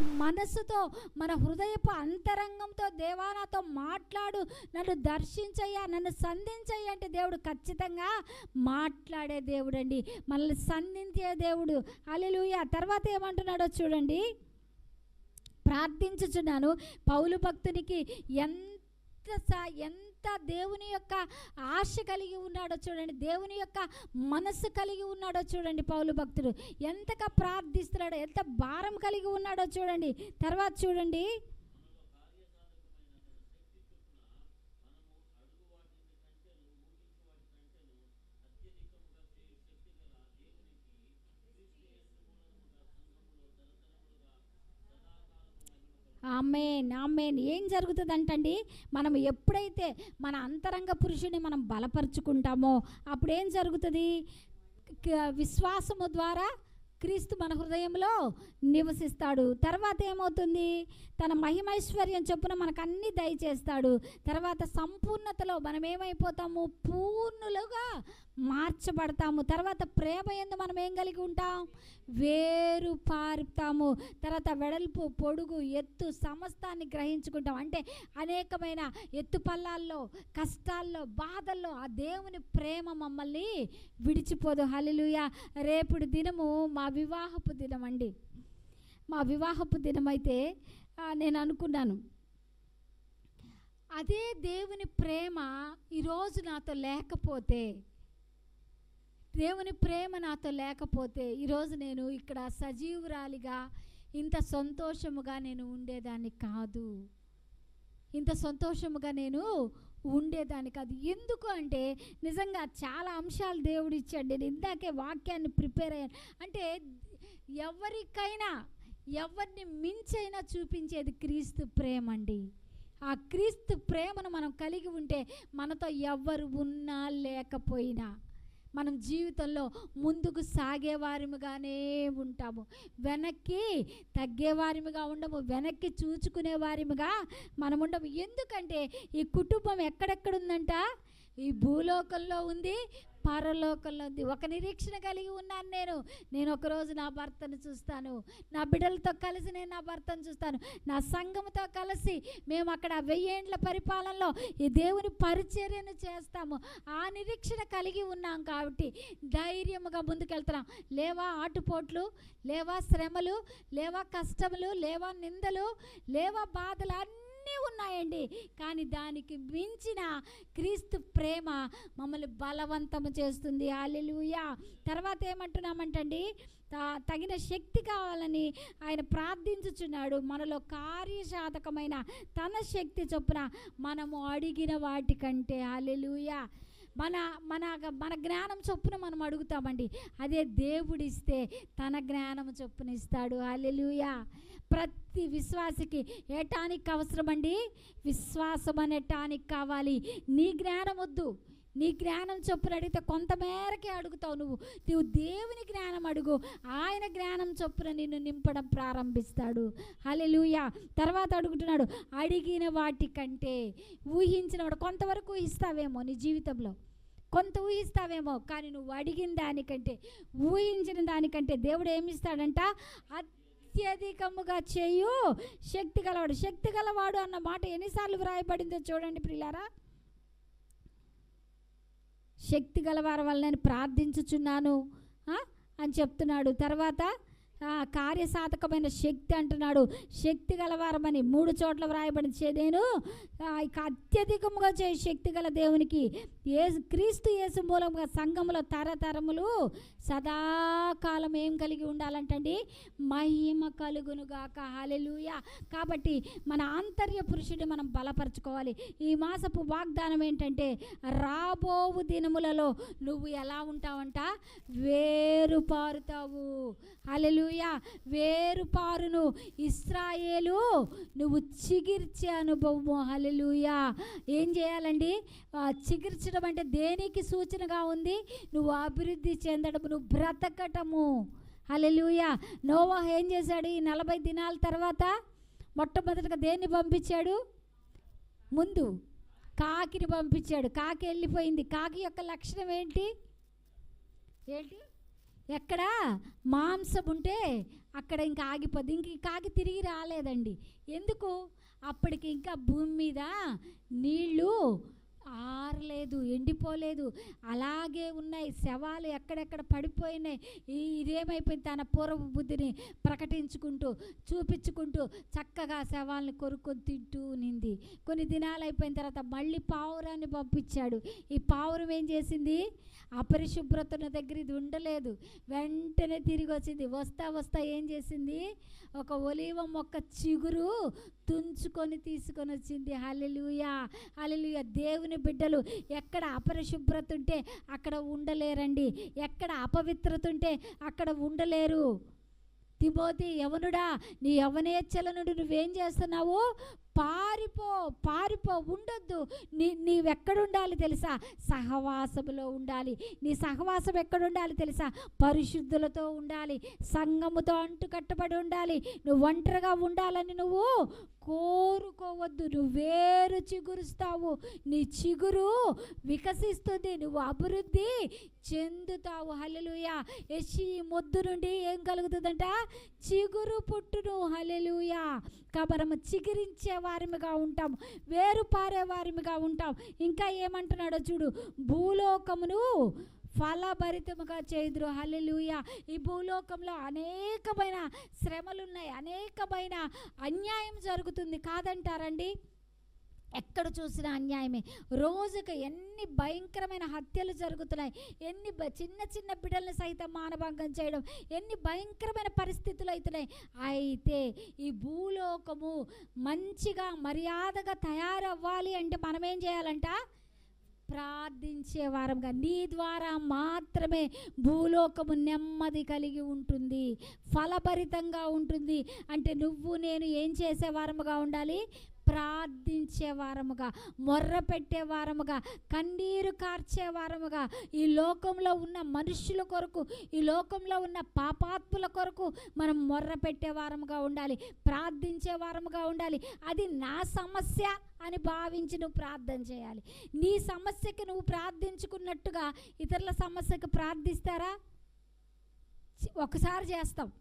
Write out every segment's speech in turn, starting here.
మనసుతో మన హృదయపు అంతరంగంతో దేవా నాతో మాట్లాడు నన్ను దర్శించయ్యా నన్ను సంధించయ్యా అంటే దేవుడు ఖచ్చితంగా మాట్లాడే దేవుడు అండి మనల్ని సంధించే దేవుడు. అల్లెలుయ తర్వాత ఏమంటున్నాడో చూడండి. ప్రార్థించుచున్నాను. పౌలు భక్తునికి ఎంత ఎంత ఎంత దేవుని యొక్క ఆశ కలిగి ఉన్నాడో చూడండి. దేవుని యొక్క మనస్సు కలిగి ఉన్నాడో చూడండి పౌలు భక్తుడు. ఎంతగా ప్రార్థిస్తున్నాడో ఎంత భారం కలిగి ఉన్నాడో చూడండి. తర్వాత చూడండి. Amen amen. ఏం జరుగుతుందంటండి? మనం ఎప్పుడైతే మన అంతరంగ పురుషుని మనం బలపరుచుకుంటామో అప్పుడేం జరుగుతుంది? విశ్వాసము ద్వారా క్రీస్తు మన హృదయంలో నివసిస్తాడు. తర్వాత ఏమవుతుంది? తన మహిమైశ్వర్యం చొప్పున మనకు అన్ని దయచేస్తాడు. తర్వాత సంపూర్ణతలో మనం ఏమైపోతాము పూర్ణులుగా మార్చబడతాము. తర్వాత ప్రేమ ఎందు మనం ఏం కలిగి ఉంటాం? వేరు పారుతాము. తర్వాత వెడల్పు పొడుగు ఎత్తు సమస్తాన్ని గ్రహించుకుంటాం. అంటే అనేకమైన ఎత్తు పల్లాల్లో కష్టాల్లో బాధల్లో ఆ దేవుని ప్రేమ మమ్మల్ని విడిచిపోదు. హలిలుయ రేపుడు దినము మా వివాహపు దినం అండి మా వివాహపు దినమైతే నేను అనుకున్నాను. అదే దేవుని ప్రేమ ఈరోజు నాతో లేకపోతే దేవుని ప్రేమ నాతో లేకపోతే ఈరోజు నేను ఇక్కడ సజీవురాలిగా ఇంత సంతోషముగా నేను ఉండేదాన్ని కాదు. ఇంత సంతోషముగా నేను ఉండేదాన్ని కాదు. ఎందుకు అంటే నిజంగా చాలా అంశాలు దేవుడు ఇచ్చాడు. నేను ఇందాకే వాక్యాన్ని ప్రిపేర్ అయ్యాను. అంటే ఎవరికైనా ఎవరిని మించైనా చూపించేది క్రీస్తు ప్రేమ అండి ఆ క్రీస్తు ప్రేమను మనం కలిగి ఉంటే మనతో ఎవరు ఉన్నా లేకపోయినా మనం జీవితంలో ముందుకు సాగేవారిముగానే ఉంటాము. వెనక్కి తగ్గేవారిముగా ఉండము. వెనక్కి చూచుకునే వారిముగా మనం ఉండము ఎందుకంటే ఈ కుటుంబం ఎక్కడెక్కడ ఉందంట ఈ భూలోకంలో ఉంది పరలోకంలో ఉంది. ఒక నిరీక్షణ కలిగి ఉన్నాను నేను. నేను ఒకరోజు నా భర్తను చూస్తాను. నా బిడ్డలతో కలిసి నేను నా భర్తను చూస్తాను. నా సంఘముతో కలిసి మేము అక్కడ వెయ్యేండ్ల పరిపాలనలో ఈ దేవుని పరిచర్యను చేస్తాము. ఆ నిరీక్షణ కలిగి ఉన్నాం కాబట్టి ధైర్యముగా ముందుకెళ్తున్నాం. లేవా ఆటుపోట్లు లేవా శ్రమలు లేవా కష్టములు లేవా నిందలు లేవా బాధలు అన్నీ ఉన్నాయండి. కానీ దానికి మించిన క్రీస్తు ప్రేమ మమ్మల్ని బలవంతం చేస్తుంది. అల్లెలుయా తర్వాత ఏమంటున్నామంటండి? త- తగిన శక్తి కావాలని ఆయన ప్రార్థించుచున్నాడు. మనలో కార్యసాధకమైన తన శక్తి చొప్పున మనము అడిగిన వాటికంటే అల్లెలుయా మన మన మన జ్ఞానం చొప్పున మనం అడుగుతామండి. అదే దేవుడిస్తే తన జ్ఞానం చొప్పున ఇస్తాడు. అల్లెలుయా ప్రతి విశ్వాసికి ఏ టానిక్ అవసరమండి. విశ్వాసం అనే టానిక్ కావాలి. నీ జ్ఞానం వద్దు. నీ జ్ఞానం చొప్పున అడిగితే కొంతమేరకే అడుగుతావు నువ్వు. నువ్వు దేవుని జ్ఞానం అడుగు. ఆయన జ్ఞానం చొప్పున నిన్ను నింపడం ప్రారంభిస్తాడు. హల్లెలూయా. తర్వాత అడుగుతున్నాడు అడిగిన వాటికంటే ఊహించిన వాడు కొంతవరకు ఊహిస్తావేమో నీ జీవితంలో. కొంత ఊహిస్తావేమో కానీ నువ్వు అడిగిన దానికంటే ఊహించిన దానికంటే దేవుడు ఏమిస్తాడంట? అత్యధికముగా చేయు. శక్తి గలవాడు శక్తి గలవాడు అన్న మాట ఎన్నిసార్లు వ్రాయబడిందో చూడండి ప్రియులారా. శక్తి గలవారి వల్ల నేను ప్రార్థించుచున్నాను ఆ? అని చెప్తున్నాడు. తర్వాత కార్యసాధకమైన శక్తి అంటున్నాడు. శక్తి గలవారమని మూడు చోట్ల వ్రాయబడి చేదేను ఇక అత్యధికముగా చే శక్తి గల దేవునికి ఏ క్రీస్తు యేసు మూలంగా సంఘములో తరతరములు సదాకాలం ఏం కలిగి ఉండాలంటండి? మహిమ కలుగునుగాక హల్లెలూయా. కాబట్టి మన ఆంతర్య పురుషుడిని మనం బలపరచుకోవాలి. ఈ మాసపు వాగ్దానం ఏంటంటే రాబోవు దినములలో నువ్వు ఎలా ఉంటావంట? వేరు పారుతావు. హల్లెలూయా. వేరు పారును ఇస్రాయేలు నువ్వు చిగిర్చే అనుభవము. హల్లెలూయా. ఏం చేయాలండి? చిగిర్చడం అంటే దేనికి సూచనగా ఉంది? నువ్వు అభివృద్ధి చెందడం నువ్వు బ్రతకటము. హల్లెలూయా. నోవా ఏం చేశాడు? ఈ నలభై దినాల తర్వాత మొట్టమొదటిగా దేన్ని పంపించాడు? ముందు కాకిని పంపించాడు. కాకి వెళ్ళిపోయింది. కాకి యొక్క లక్షణం ఏంటి? ఏంటి? ఎక్కడ? మాంసం ఉంటే అక్కడ ఇంకా ఆగిపోద్ది. ఇంక ఈ కాకి తిరిగి రాలేదండి. ఎందుకు? అప్పటికి ఇంకా భూమి మీద నీళ్ళు ఆరలేదు ఎండిపోలేదు. అలాగే ఉన్నాయి. శవాలు ఎక్కడెక్కడ పడిపోయినాయి. ఇదేమైపోయింది? తన పూర్వ బుద్ధిని ప్రకటించుకుంటూ చూపించుకుంటూ చక్కగా శవాల్ని కొరుక్కొని తింటూ నింది. కొన్ని దినాలు అయిపోయిన తర్వాత మళ్ళీ పావురాన్ని పంపించాడు. ఈ పావురం ఏం చేసింది? అపరిశుభ్రతన దగ్గర ఇది ఉండలేదు. వెంటనే తిరిగి వచ్చింది. వస్తా వస్తా ఏం చేసింది? ఒక ఒలీవ మొక్క చిగురు తుంచుకొని తీసుకొని వచ్చింది. Hallelujah hallelujah. దేవుని బిడ్డలు ఎక్కడ అపరిశుభ్రత ఉంటే అక్కడ ఉండలేరండి. ఎక్కడ అపవిత్రత ఉంటే అక్కడ ఉండలేరు. తిమోతి యవనుడా నీ యవనేచ్ఛల నుండి నువ్వేం చేస్తున్నావు? పారిపో పారిపో ఉండొద్దు. నీ నీవెక్కడుండాలి తెలుసా? సహవాసములో ఉండాలి. నీ సహవాసం ఎక్కడుండాలి తెలుసా? పరిశుద్ధులతో ఉండాలి. సంఘముతో అంటుకట్టబడి ఉండాలి. నువ్వు ఒంటరిగా ఉండాలని నువ్వు కోరుకోవద్దు. నువ్వు వేరు చిగురుస్తావు. నీ చిగురు వికసిస్తుంది. నువ్వు అభివృద్ధి చెందుతావు. హల్లెలూయా. ఎసి ఈ మొద్దు నుండి ఏం కలుగుతుందంట? చిగురు పుట్టును. హల్లెలూయా. మనము చిగిరించే వారిగా ఉంటాం వేరు పారే వారిమిగా ఉంటాం. ఇంకా ఏమంటున్నాడో చూడు భూలోకమును ఫలభరితముగా చేదురు హల్లెలూయ. ఈ భూలోకంలో అనేకమైన శ్రమలున్నాయి అనేకమైన అన్యాయం జరుగుతుంది. కాదంటారండి? ఎక్కడ చూసినా అన్యాయమే. రోజుకు ఎన్ని భయంకరమైన హత్యలు జరుగుతున్నాయి. ఎన్ని చిన్న చిన్న బిడ్డల్ని సైతం మానభంగం చేయడం. ఎన్ని భయంకరమైన పరిస్థితులు అవుతున్నాయి. అయితే ఈ భూలోకము మంచిగా మర్యాదగా తయారవ్వాలి అంటే మనం ఏం చేయాలంట? ప్రార్థించే వారంగా. నీ ద్వారా మాత్రమే భూలోకము నెమ్మది కలిగి ఉంటుంది. ఫలభరితంగా ఉంటుంది. అంటే నువ్వు నేను ఏం చేసే వారముగా ఉండాలి? ప్రార్థించే వారముగా మొర్ర పెట్టే వారముగా కన్నీరు కార్చే వారముగా ఈ లోకంలో ఉన్న మనుషుల కొరకు ఈ లోకంలో ఉన్న పాపాత్ముల కొరకు మనం మొర్ర పెట్టే వారముగా ఉండాలి ప్రార్థించే వారముగా ఉండాలి. అది నా సమస్య అని భావించి నువ్వు ప్రార్థన చేయాలి. నీ సమస్యకి నువ్వు ప్రార్థించుకున్నట్టుగా ఇతరుల సమస్యకు ప్రార్థిస్తారా? ఒకసారి చేస్తాం.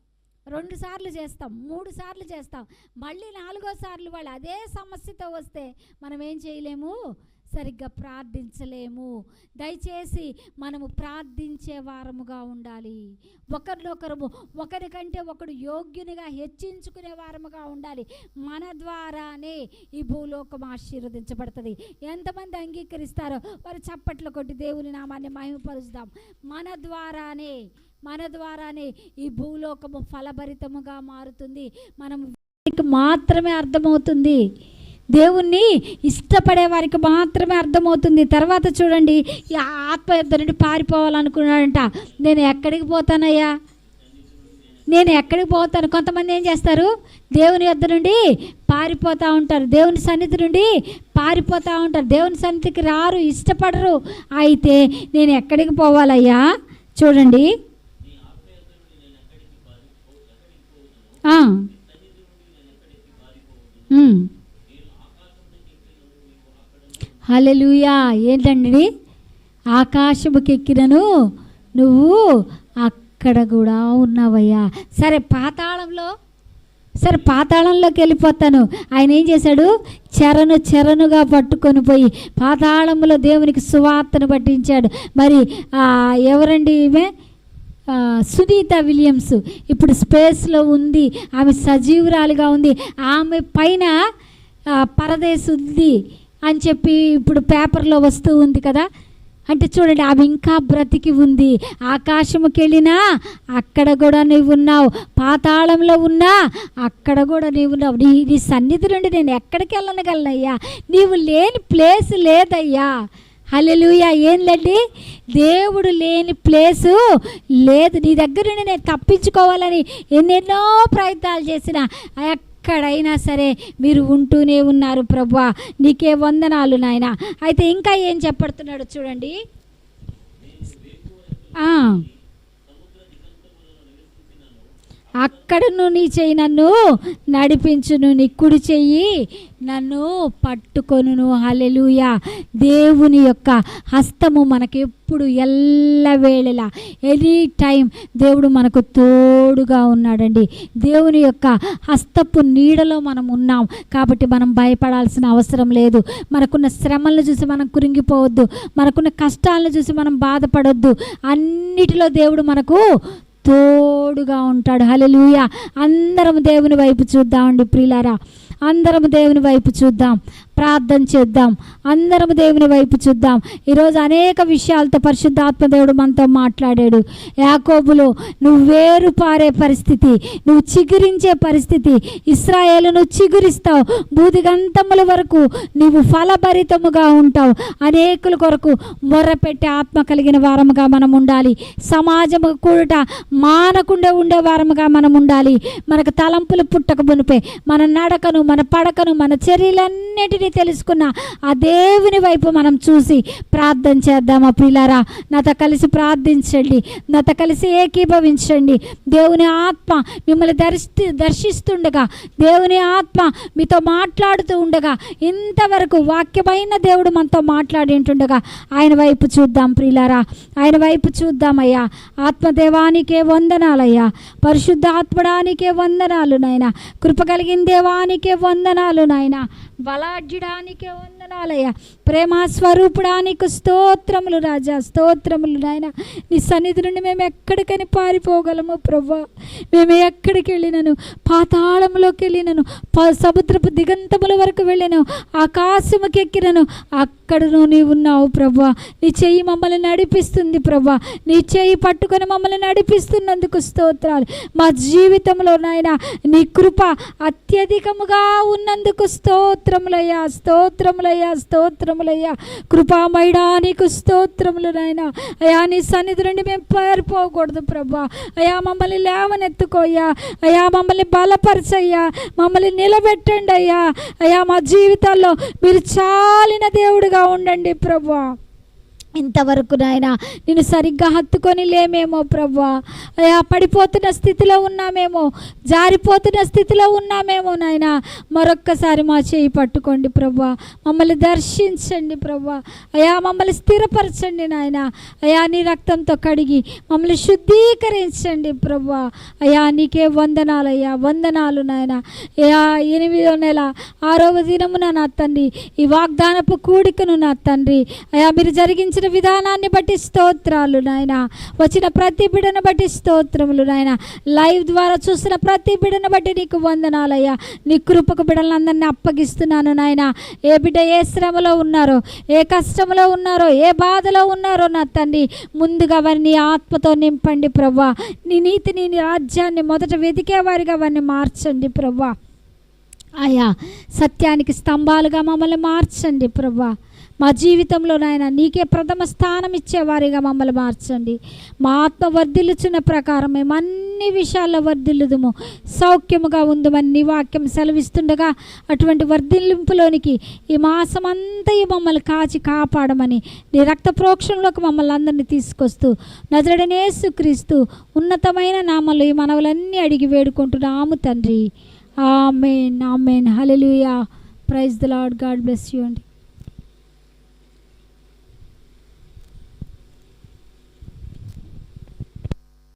రెండు సార్లు చేస్తాం మూడు సార్లు చేస్తాం. మళ్ళీ నాలుగో సార్లు వాళ్ళు అదే సమస్యతో వస్తే మనం ఏం చేయలేము? సరిగ్గా ప్రార్థించలేము. దయచేసి మనము ప్రార్థించే వారముగా ఉండాలి. ఒకరినొకరు ఒకరికంటే ఒకడు యోగ్యునిగా హెచ్చించుకునే వారముగా ఉండాలి. మన ద్వారానే ఈ భూలోకం ఆశీర్వదించబడుతుంది. ఎంతమంది అంగీకరిస్తారో వారు చప్పట్లు కొట్టి దేవుని నామాన్ని మహిమపరుస్తాం. మన ద్వారానే మన ద్వారానే ఈ భూలోకము ఫలభరితముగా మారుతుంది. మనం వారికి మాత్రమే అర్థమవుతుంది. దేవుణ్ణి ఇష్టపడే వారికి మాత్రమే అర్థమవుతుంది. తర్వాత చూడండి ఈ ఆత్మయుద్ధ నుండి పారిపోవాలనుకున్నాడంట. నేను ఎక్కడికి పోతానయ్యా? నేను ఎక్కడికి పోతాను? కొంతమంది ఏం చేస్తారు? దేవుని యొద్ద నుండి పారిపోతూ ఉంటారు. దేవుని సన్నిధి నుండి పారిపోతూ ఉంటారు. దేవుని సన్నిధికి రారు ఇష్టపడరు. అయితే నేను ఎక్కడికి పోవాలయ్యా? చూడండి. హలలుయా ఏంటండి? ఆకాశముకి ఎక్కినను నువ్వు అక్కడ కూడా ఉన్నావయ్యా. సరే పాతాళంలో సరే పాతాళంలోకి వెళ్ళిపోతాను. ఆయన ఏం చేశాడు? చెరను చెరనుగా పట్టుకొని పోయి పాతాళంలో దేవునికి సువార్తను పట్టించాడు మరి ఎవరండి ఈమె? సునీత విలియమ్స్ ఇప్పుడు స్పేస్లో ఉంది. ఆమె సజీవురాలిగా ఉంది. ఆమె పైన ఆ, పరదేశ్ ఉంది అని చెప్పి ఇప్పుడు పేపర్లో వస్తూ ఉంది కదా. అంటే చూడండి ఆమె ఇంకా బ్రతికి ఉంది. ఆకాశముకి వెళ్ళినా అక్కడ కూడా నీవు ఉన్నావు. పాతాళంలో ఉన్నా అక్కడ కూడా నీవు ఉన్నావు. నీ నీ సన్నిధి నుండి నేను ఎక్కడికి వెళ్ళనగలనయ్యా? నీవు లేని ప్లేస్ లేదయ్యా. హలెలుయ ఏం లేండి దేవుడు లేని ప్లేసు లేదు. నీ దగ్గర నుండి నేను తప్పించుకోవాలని ఎన్నెన్నో ప్రయత్నాలు చేసిన ఎక్కడైనా సరే మీరు ఉంటూనే ఉన్నారు ప్రభా నీకే వందనాలు నాయన. అయితే ఇంకా ఏం చెప్పడుతున్నాడు చూడండి ఆ. అక్కడను నీ చెయ్యి నన్ను నడిపించును నీ కుడి చెయ్యి నన్ను పట్టుకొనును. హల్లెలూయా. దేవుని యొక్క హస్తము మనకి ఎప్పుడు ఎల్లవేళలా ఎనీ టైం దేవుడు మనకు తోడుగా ఉన్నాడండి. దేవుని యొక్క హస్తపు నీడలో మనం ఉన్నాం కాబట్టి మనం భయపడాల్సిన అవసరం లేదు. మనకున్న శ్రమలను చూసి మనం కురింగిపోవద్దు. మనకున్న కష్టాలను చూసి మనం బాధపడొద్దు. అన్నిటిలో దేవుడు మనకు తోడుగా ఉంటాడు. హల్లెలూయా. అందరం దేవుని వైపు చూద్దామండి ప్రియులారా. అందరం దేవుని వైపు చూద్దాం. ప్రార్థన చేద్దాం. అందరం దేవుని వైపు చూద్దాం. ఈరోజు అనేక విషయాలతో పరిశుద్ధాత్మ దేవుడు మనతో మాట్లాడాడు. యాకోబులో నువ్వు వేరు పారే పరిస్థితి నువ్వు చిగురించే పరిస్థితి. ఇస్రాయేలు నువ్వు చిగురిస్తావు. బూదిగంతముల వరకు నువ్వు ఫలభరితముగా ఉంటావు. అనేకుల కొరకు మొర్రపెట్టే ఆత్మ కలిగిన వారముగా మనం ఉండాలి. సమాజము కూడట మానకుండా ఉండే వారముగా మనం ఉండాలి. మనకు తలంపులు పుట్టక మునిపే మన నడకను మన పడకను మన చర్యలన్నిటినీ తెలుసుకున్న ఆ దేవుని వైపు మనం చూసి ప్రార్థన చేద్దామా పిల్లారా నాతో కలిసి ప్రార్థించండి. నాతో కలిసి ఏకీభవించండి. దేవుని ఆత్మ మిమ్మల్ని దర్శి దర్శిస్తుండగా దేవుని ఆత్మ మీతో మాట్లాడుతూ ఉండగా ఇంతవరకు వాక్యమైన దేవుడు మనతో మాట్లాడింటుండగా ఆయన వైపు చూద్దాం ప్రియులారా. ఆయన వైపు చూద్దామయ్యా. ఆత్మదేవానికే వందనాలయ్యా. పరిశుద్ధ ఆత్మడానికే వందనాలు నాయన. కృప కలిగిన దేవానికే వందనాలు నాయన. బలాఢ్యుడానికే వందనాలయ్యా ప్రేమ స్వరూపుడానికి స్తోత్రములు రాజా స్తోత్రములు నాయన. నీ సన్నిధి నుండి మేము ఎక్కడికని పారిపోగలము ప్రభా మేము ఎక్కడికి వెళ్ళినను? పాతాళంలోకి వెళ్ళినను? ప- సముద్రపు దిగంతముల వరకు వెళ్ళాను ఆకాశముకి ఎక్కినను? అక్కడను నీవు ఉన్నావు ప్రభా నీ చెయ్యి మమ్మల్ని నడిపిస్తుంది ప్రభా నీ చెయ్యి పట్టుకొని మమ్మల్ని నడిపిస్తున్నందుకు స్తోత్రాలు. మా జీవితంలో నాయన నీ కృప అత్యధికముగా ఉన్నందుకు స్తోత్రములయ్యా స్తోత్రములయ్యా. స్తోత్రములయ్యా. కృపామయడా నీకు స్తోత్రములు నాయన. అయా నీ సన్నిధి నుండి మేము పారిపోకూడదు ప్రభా. అయా మమ్మల్ని లేవనెత్తుకోయ్యా అయా మమ్మల్ని బలపరచయ్యా. మమ్మల్ని నిలబెట్టండి అయ్యా. అయా మా జీవితాల్లో మీరు చాలిన దేవుడిగా ఉండండి ప్రభా. ఇంతవరకు నాయన నేను సరిగ్గా హత్తుకొని లేమేమో ప్రభా పడిపోతున్న స్థితిలో ఉన్నామేమో జారిపోతున్న స్థితిలో ఉన్నామేమో నాయన. మరొక్కసారి మా చేయి పట్టుకోండి ప్రభా మమ్మల్ని దర్శించండి ప్రభా అయా మమ్మల్ని స్థిరపరచండి నాయన. అయా నీ రక్తంతో కడిగి మమ్మల్ని శుద్ధీకరించండి ప్రభా అయా నీకే వందనాలయ్యా వందనాలు నాయన. అయా ఎనిమిదో నెల ఆరవ దినమున నా తండ్రి ఈ వాగ్దానపు కూడికను నా తండ్రి. అయా మీరు జరిగించిన విధానాన్ని బట్టి స్తోత్రాలు నాయన. వచ్చిన ప్రతి బిడను బట్టి స్తోత్రములు నాయన. లైవ్ ద్వారా చూసిన ప్రతి బిడను బట్టి నీకు వందనాలయ్యా. నీ కృపకు బిడలందరినీ అప్పగిస్తున్నాను నాయన. ఏ బిడ్డ ఏ శ్రమలో ఉన్నారో ఏ కష్టంలో ఉన్నారో ఏ బాధలో ఉన్నారో నా తండ్రి ముందుగా వారిని ఆత్మతో నింపండి ప్రవ్వా. నీ నీతిని నీ రాజ్యాన్ని మొదట వెతికే వారిగా వారిని మార్చండి ప్రవ్వా. అయ్యా సత్యానికి స్తంభాలుగా మమ్మల్ని మార్చండి ప్రభా మా జీవితంలో నాయన నీకే ప్రథమ స్థానం ఇచ్చేవారిగా మమ్మల్ని మార్చండి. మా ఆత్మ వర్ధిల్లుచున్న ప్రకారం మేము అన్ని విషయాల్లో వర్ధిల్లుదుము. సౌఖ్యముగా ఉందమని నీ వాక్యం సెలవిస్తుండగా అటువంటి వర్ధిల్లింపులోనికి ఈ మాసం అంతా ఈ మమ్మల్ని కాచి కాపాడమని నీ రక్త ప్రోక్షంలోకి మమ్మల్ని అందరినీ తీసుకొస్తూ నజరడనేసు క్రీస్తు ఉన్నతమైన నామలు ఈ మనవులన్నీ అడిగి వేడుకుంటున్నాము తండ్రి. Amen amen. Hallelujah praise the Lord. God bless you అండి.